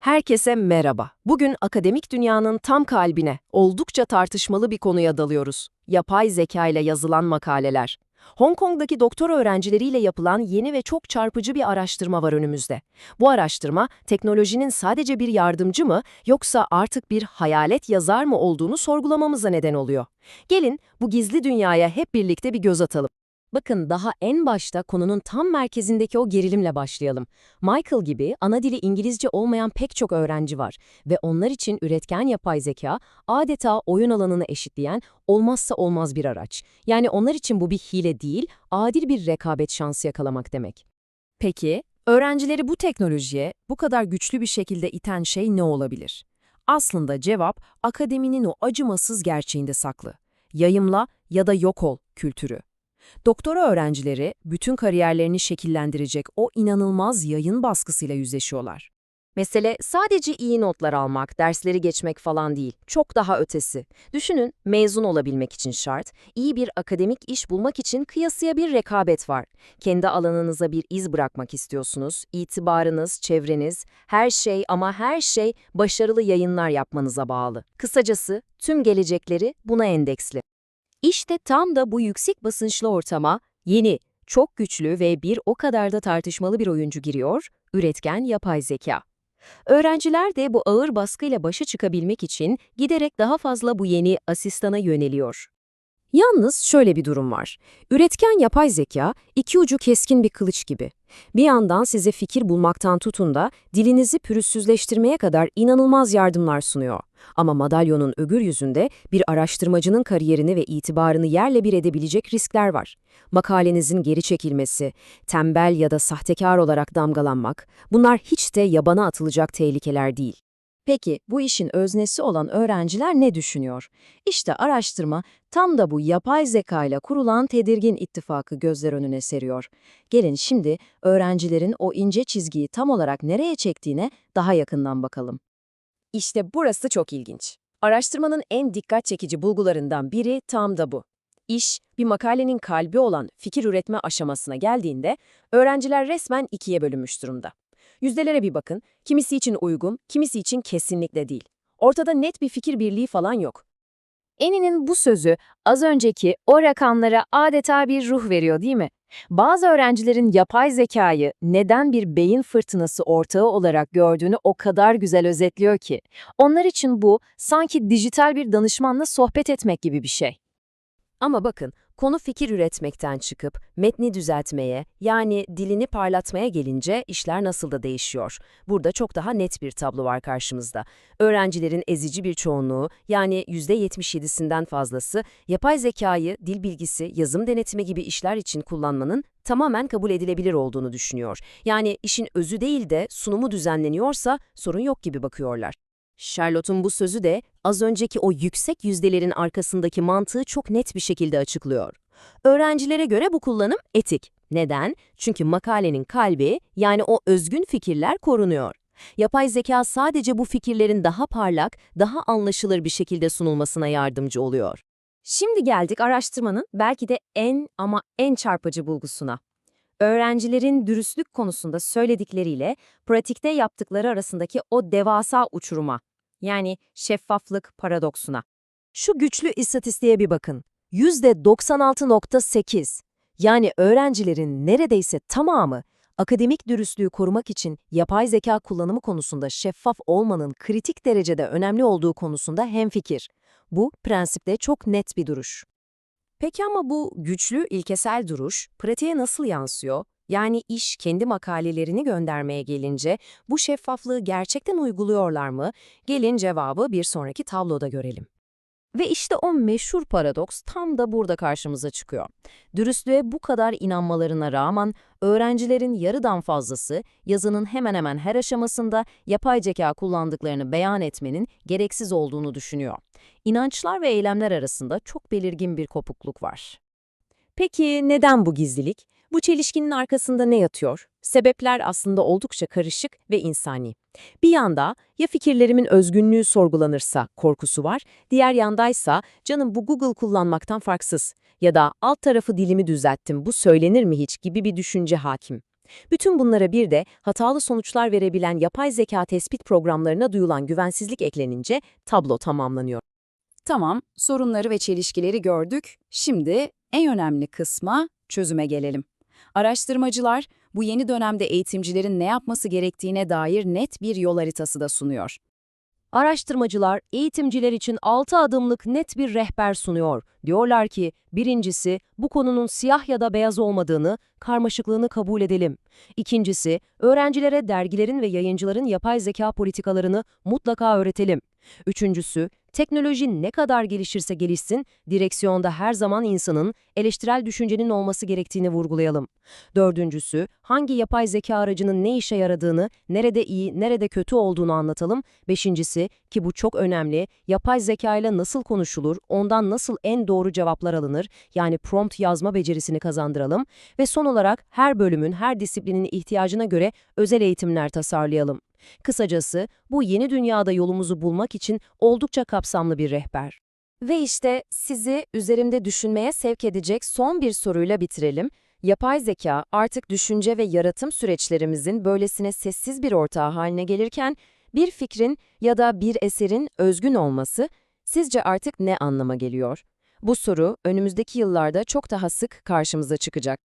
Herkese merhaba. Bugün akademik dünyanın tam kalbine, oldukça tartışmalı bir konuya dalıyoruz. Yapay zeka ile yazılan makaleler. Hong Kong'daki doktor öğrencileriyle yapılan yeni ve çok çarpıcı bir araştırma var önümüzde. Bu araştırma, teknolojinin sadece bir yardımcı mı, yoksa artık bir hayalet yazar mı olduğunu sorgulamamıza neden oluyor. Gelin bu gizli dünyaya hep birlikte bir göz atalım. Bakın daha en başta konunun tam merkezindeki o gerilimle başlayalım. Michael gibi ana dili İngilizce olmayan pek çok öğrenci var ve onlar için üretken yapay zeka adeta oyun alanını eşitleyen olmazsa olmaz bir araç. Yani onlar için bu bir hile değil, adil bir rekabet şansı yakalamak demek. Peki, öğrencileri bu teknolojiye bu kadar güçlü bir şekilde iten şey ne olabilir? Aslında cevap akademinin o acımasız gerçeğinde saklı. Yayımla ya da yok ol kültürü. Doktora öğrencileri bütün kariyerlerini şekillendirecek o inanılmaz yayın baskısıyla yüzleşiyorlar. Mesele sadece iyi notlar almak, dersleri geçmek falan değil. Çok daha ötesi. Düşünün, mezun olabilmek için şart, iyi bir akademik iş bulmak için kıyasıya bir rekabet var. Kendi alanınıza bir iz bırakmak istiyorsunuz, itibarınız, çevreniz, her şey ama her şey başarılı yayınlar yapmanıza bağlı. Kısacası tüm gelecekleri buna endeksli. İşte tam da bu yüksek basınçlı ortama yeni, çok güçlü ve bir o kadar da tartışmalı bir oyuncu giriyor, üretken yapay zeka. Öğrenciler de bu ağır baskıyla başa çıkabilmek için giderek daha fazla bu yeni asistana yöneliyor. Yalnız şöyle bir durum var. Üretken yapay zeka, iki ucu keskin bir kılıç gibi. Bir yandan size fikir bulmaktan tutun da dilinizi pürüzsüzleştirmeye kadar inanılmaz yardımlar sunuyor. Ama madalyonun öbür yüzünde bir araştırmacının kariyerini ve itibarını yerle bir edebilecek riskler var. Makalenizin geri çekilmesi, tembel ya da sahtekar olarak damgalanmak, bunlar hiç de yabana atılacak tehlikeler değil. Peki bu işin öznesi olan öğrenciler ne düşünüyor? İşte araştırma tam da bu yapay zeka ile kurulan tedirgin ittifakı gözler önüne seriyor. Gelin şimdi öğrencilerin o ince çizgiyi tam olarak nereye çektiğine daha yakından bakalım. İşte burası çok ilginç. Araştırmanın en dikkat çekici bulgularından biri tam da bu. İş, bir makalenin kalbi olan fikir üretme aşamasına geldiğinde öğrenciler resmen ikiye bölünmüş durumda. Yüzdelere bir bakın, kimisi için uygun, kimisi için kesinlikle değil. Ortada net bir fikir birliği falan yok. Eni'nin bu sözü az önceki o rakamlara adeta bir ruh veriyor değil mi? Bazı öğrencilerin yapay zekayı neden bir beyin fırtınası ortağı olarak gördüğünü o kadar güzel özetliyor ki. Onlar için bu sanki dijital bir danışmanla sohbet etmek gibi bir şey. Ama bakın, konu fikir üretmekten çıkıp metni düzeltmeye, yani dilini parlatmaya gelince işler nasıl da değişiyor. Burada çok daha net bir tablo var karşımızda. Öğrencilerin ezici bir çoğunluğu, yani %77'sinden fazlası, yapay zekayı dil bilgisi, yazım denetimi gibi işler için kullanmanın tamamen kabul edilebilir olduğunu düşünüyor. Yani işin özü değil de sunumu düzenleniyorsa sorun yok gibi bakıyorlar. Charlotte'un bu sözü de az önceki o yüksek yüzdelerin arkasındaki mantığı çok net bir şekilde açıklıyor. Öğrencilere göre bu kullanım etik. Neden? Çünkü makalenin kalbi, yani o özgün fikirler korunuyor. Yapay zeka sadece bu fikirlerin daha parlak, daha anlaşılır bir şekilde sunulmasına yardımcı oluyor. Şimdi geldik araştırmanın belki de en ama en çarpıcı bulgusuna. Öğrencilerin dürüstlük konusunda söyledikleriyle pratikte yaptıkları arasındaki o devasa uçuruma, yani şeffaflık paradoksuna. Şu güçlü istatistiğe bir bakın. %96.8 yani öğrencilerin neredeyse tamamı akademik dürüstlüğü korumak için yapay zeka kullanımı konusunda şeffaf olmanın kritik derecede önemli olduğu konusunda hemfikir. Bu prensipte çok net bir duruş. Peki ama bu güçlü ilkesel duruş pratiğe nasıl yansıyor? Yani iş kendi makalelerini göndermeye gelince bu şeffaflığı gerçekten uyguluyorlar mı? Gelin cevabı bir sonraki tabloda görelim. Ve işte o meşhur paradoks tam da burada karşımıza çıkıyor. Dürüstlüğe bu kadar inanmalarına rağmen öğrencilerin yarıdan fazlası yazının hemen hemen her aşamasında yapay zeka kullandıklarını beyan etmenin gereksiz olduğunu düşünüyor. İnançlar ve eylemler arasında çok belirgin bir kopukluk var. Peki neden bu gizlilik? Bu çelişkinin arkasında ne yatıyor? Sebepler aslında oldukça karışık ve insani. Bir yanda ya fikirlerimin özgünlüğü sorgulanırsa korkusu var, diğer yandaysa canım bu Google kullanmaktan farksız ya da alt tarafı dilimi düzelttim bu söylenir mi hiç gibi bir düşünce hakim. Bütün bunlara bir de hatalı sonuçlar verebilen yapay zeka tespit programlarına duyulan güvensizlik eklenince tablo tamamlanıyor. Tamam, sorunları ve çelişkileri gördük. Şimdi en önemli kısma çözüme gelelim. Araştırmacılar bu yeni dönemde eğitimcilerin ne yapması gerektiğine dair net bir yol haritası da sunuyor. Araştırmacılar eğitimciler için 6 adımlık net bir rehber sunuyor. Diyorlar ki, birincisi bu konunun siyah ya da beyaz olmadığını, karmaşıklığını kabul edelim. İkincisi, öğrencilere dergilerin ve yayıncıların yapay zeka politikalarını mutlaka öğretelim. Üçüncüsü, teknoloji ne kadar gelişirse gelişsin, direksiyonda her zaman insanın, eleştirel düşüncenin olması gerektiğini vurgulayalım. Dördüncüsü, hangi yapay zeka aracının ne işe yaradığını, nerede iyi, nerede kötü olduğunu anlatalım. Beşincisi, ki bu çok önemli, yapay zeka ile nasıl konuşulur, ondan nasıl en doğru cevaplar alınır, yani prompt yazma becerisini kazandıralım. Ve son olarak her bölümün, her disiplinin ihtiyacına göre özel eğitimler tasarlayalım. Kısacası bu yeni dünyada yolumuzu bulmak için oldukça kapsamlı bir rehber. Ve işte sizi üzerimde düşünmeye sevk edecek son bir soruyla bitirelim. Yapay zeka artık düşünce ve yaratım süreçlerimizin böylesine sessiz bir ortağı haline gelirken bir fikrin ya da bir eserin özgün olması sizce artık ne anlama geliyor? Bu soru önümüzdeki yıllarda çok daha sık karşımıza çıkacak.